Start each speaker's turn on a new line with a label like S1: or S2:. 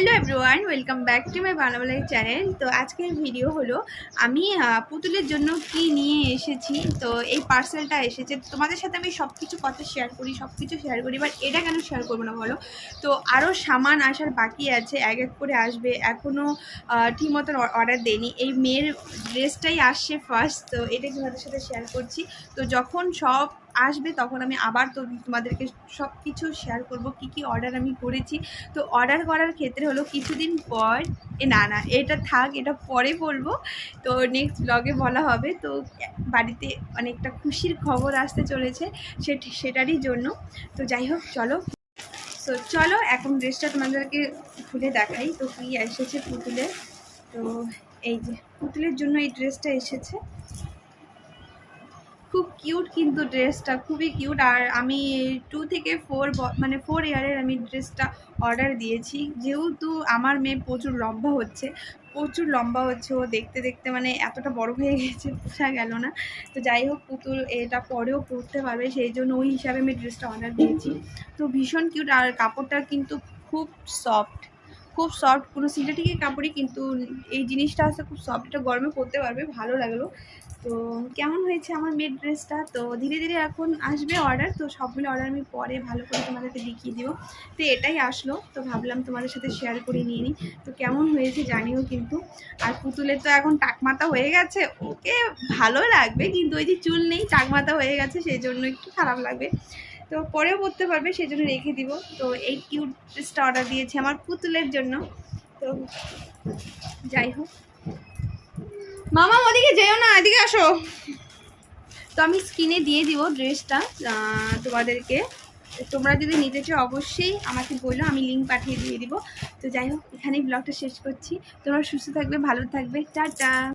S1: Hello everyone welcome back to my Banabalai channel তো আজকের video হলো, আমি পুতুলের জন্য কি নিয়ে এসেছি, তো এই পার্সেলটা এসেছে। তোমাদের সাথে আমি সব কিছু কথা শেয়ার করি সব কিছু শেয়ার করি বাট এটা কেন শেয়ার করব না বলো? তো আরও সামান আসার বাকি আছে, এক এক করে আসবে। এখনও ঠিক মতন অর্ডার দেয়নি। এই মেয়ের ড্রেসটাই আসছে ফার্স্ট তো এটা তোমাদের সাথে শেয়ার করছি। তো যখন সব আসবে, তখন আমি আবার তো তোমাদেরকে সব কিছু শেয়ার করব, কি কি অর্ডার আমি করেছি। তো অর্ডার করার ক্ষেত্রে হলো কিছুদিন পর, এ না না, এটা থাক, এটা পরে বলব। তো নেক্সট ব্লগে বলা হবে। তো বাড়িতে অনেকটা খুশির খবর আসতে চলেছে সে সেটারই জন্য। তো যাই হোক, চলো। তো চলো, এখন ড্রেসটা তোমাদেরকে খুলে দেখাই। তো কী এসেছে পুতুলের? তো এই যে, পুতুলের জন্য এই ড্রেসটা এসেছে। কিউট কিন্তু ড্রেসটা খুবই কিউট আর আমি টু থেকে ফোর মানে ফোর ইয়ারের আমি ড্রেসটা অর্ডার দিয়েছি। যেহেতু আমার মেয়ে প্রচুর লম্বা হচ্ছে, প্রচুর লম্বা হচ্ছে, ও দেখতে দেখতে মানে এতটা বড় হয়ে গেছে, বোঝা গেল না। তো যাই হোক, পুতুল এটা পরেও পরতে পারবে, সেই জন্য ওই হিসাবে আমি ড্রেসটা অর্ডার দিয়েছি। তো ভীষণ কিউট আর কাপড়টা কিন্তু খুব সফট খুব সফট কোনো সিন্থেটিকের কাপড়ই কিন্তু এই জিনিসটা আসলে খুব সফট এটা গরমে পরতে পারবে, ভালো লাগল। তো কেমন হয়েছে আমার মেড ড্রেসটা তো ধীরে ধীরে এখন আসবে অর্ডার তো সবগুলো অর্ডার আমি পরে ভালো করে তোমাদেরকে দেখিয়ে দিব। তো এটাই আসলো, তো ভাবলাম তোমাদের সাথে শেয়ার করে নিয়ে নিই। তো কেমন হয়েছে জানিও কিন্তু। আর পুতুলের তো এখন টাকমাতা হয়ে গেছে, ওকে ভালো লাগবে, কিন্তু ওই যে চুল নেই, টাকমাতা হয়ে গেছে, সেই জন্য একটু খারাপ লাগবে। তো পরেও পরতে পারবে সেই জন্য রেখে দিব। তো এই কিউট ড্রেসটা অর্ডার দিয়েছি আমার পুতুলের জন্য। তো যাই হোক। মামা, ওদিকে যেও না, এদিকে আসো। তো আমি স্ক্রিনে দিয়ে দিব ড্রেসটা তোমাদেরকে। তোমরা যদি নিতে চাও, অবশ্যই আমাকে বলল আমি লিঙ্ক পাঠিয়ে দিয়ে দিব। তো যাই হোক, এখানেই ব্লগটা শেষ করছি। তোমরা সুস্থ থাকবে, ভালো থাকবে। টাটা!